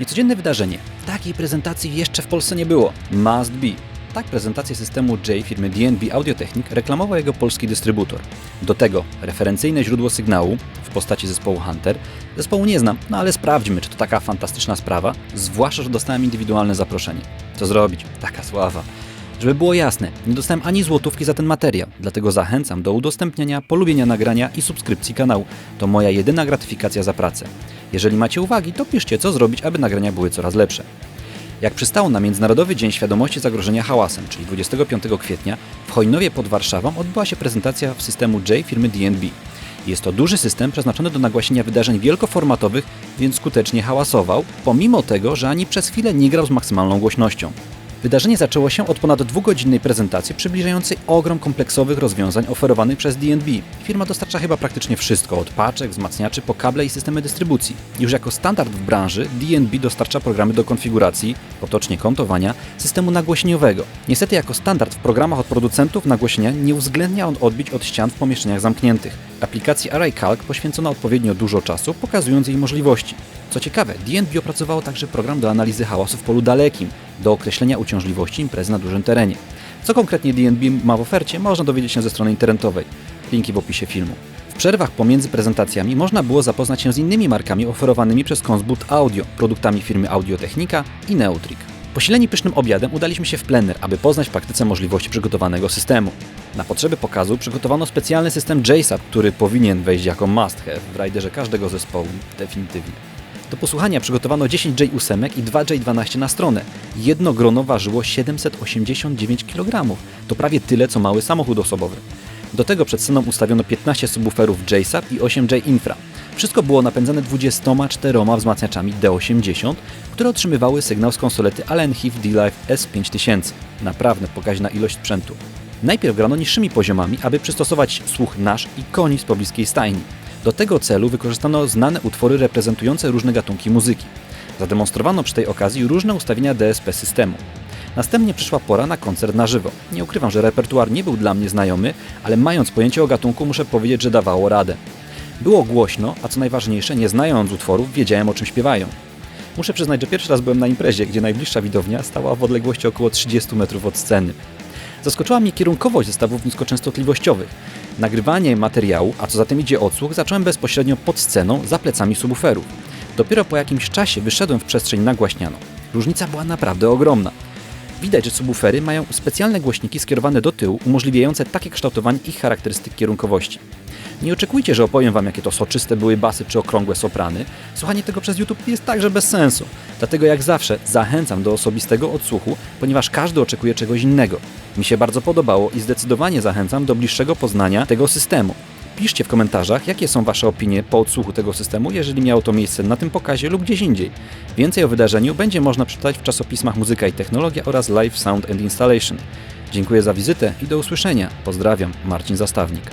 Niecodzienne wydarzenie. Takiej prezentacji jeszcze w Polsce nie było. Must be. Tak prezentację systemu J firmy DNB Audiotechnik reklamował jego polski dystrybutor. Do tego referencyjne źródło sygnału w postaci zespołu Hunter. Zespołu nie znam, no ale sprawdźmy, czy to taka fantastyczna sprawa, zwłaszcza, że dostałem indywidualne zaproszenie. Co zrobić? Taka sława. Żeby było jasne, nie dostałem ani złotówki za ten materiał, dlatego zachęcam do udostępniania, polubienia nagrania i subskrypcji kanału. To moja jedyna gratyfikacja za pracę. Jeżeli macie uwagi, to piszcie, co zrobić, aby nagrania były coraz lepsze. Jak przystało na Międzynarodowy Dzień Świadomości Zagrożenia Hałasem, czyli 25 kwietnia, w Hojnowie pod Warszawą odbyła się prezentacja w systemu J firmy DNB. Jest to duży system przeznaczony do nagłaśnienia wydarzeń wielkoformatowych, więc skutecznie hałasował, pomimo tego, że ani przez chwilę nie grał z maksymalną głośnością. Wydarzenie zaczęło się od ponad dwugodzinnej prezentacji przybliżającej ogrom kompleksowych rozwiązań oferowanych przez DNB. Firma dostarcza chyba praktycznie wszystko, od paczek, wzmacniaczy po kable i systemy dystrybucji. Już jako standard w branży DNB dostarcza programy do konfiguracji, potocznie kontowania, systemu nagłośnieniowego. Niestety jako standard w programach od producentów nagłośnienia nie uwzględnia on odbić od ścian w pomieszczeniach zamkniętych. Aplikacji Array Calc poświęcono odpowiednio dużo czasu, pokazując jej możliwości. Co ciekawe, DNB opracowało także program do analizy hałasu w polu dalekim, do określenia uciążliwości imprezy na dużym terenie. Co konkretnie DNB ma w ofercie, można dowiedzieć się ze strony internetowej. Linki w opisie filmu. W przerwach pomiędzy prezentacjami można było zapoznać się z innymi markami oferowanymi przez Consbut Audio, produktami firmy Audiotechnika i Neutrik. Posileni pysznym obiadem udaliśmy się w plener, aby poznać w praktyce możliwości przygotowanego systemu. Na potrzeby pokazu przygotowano specjalny system JSAP, który powinien wejść jako must have w rajderze każdego zespołu, definitywnie. Do posłuchania przygotowano 10 J8 i 2 J12 na stronę. Jedno grono ważyło 789 kg. To prawie tyle, co mały samochód osobowy. Do tego przed sceną ustawiono 15 subwooferów JSAP i 8 J-Infra. Wszystko było napędzane 24 wzmacniaczami D80, które otrzymywały sygnał z konsolety Allen D-Live S5000. Naprawdę pokaźna ilość sprzętu. Najpierw grano niższymi poziomami, aby przystosować słuch nasz i koni z pobliskiej stajni. Do tego celu wykorzystano znane utwory reprezentujące różne gatunki muzyki. Zademonstrowano przy tej okazji różne ustawienia DSP systemu. Następnie przyszła pora na koncert na żywo. Nie ukrywam, że repertuar nie był dla mnie znajomy, ale mając pojęcie o gatunku muszę powiedzieć, że dawało radę. Było głośno, a co najważniejsze, nie znając utworów, wiedziałem o czym śpiewają. Muszę przyznać, że pierwszy raz byłem na imprezie, gdzie najbliższa widownia stała w odległości około 30 metrów od sceny. Zaskoczyła mnie kierunkowość zestawów niskoczęstotliwościowych. Nagrywanie materiału, a co za tym idzie odsłuch, zacząłem bezpośrednio pod sceną, za plecami subwooferów. Dopiero po jakimś czasie wyszedłem w przestrzeń nagłaśnianą. Różnica była naprawdę ogromna. Widać, że subwoofery mają specjalne głośniki skierowane do tyłu, umożliwiające takie kształtowanie ich charakterystyk kierunkowości. Nie oczekujcie, że opowiem Wam, jakie to soczyste były basy czy okrągłe soprany. Słuchanie tego przez YouTube jest także bez sensu. Dlatego jak zawsze zachęcam do osobistego odsłuchu, ponieważ każdy oczekuje czegoś innego. Mi się bardzo podobało i zdecydowanie zachęcam do bliższego poznania tego systemu. Piszcie w komentarzach, jakie są Wasze opinie po odsłuchu tego systemu, jeżeli miało to miejsce na tym pokazie lub gdzieś indziej. Więcej o wydarzeniu będzie można przeczytać w czasopismach Muzyka i Technologia oraz Live Sound and Installation. Dziękuję za wizytę i do usłyszenia. Pozdrawiam, Marcin Zastawnik.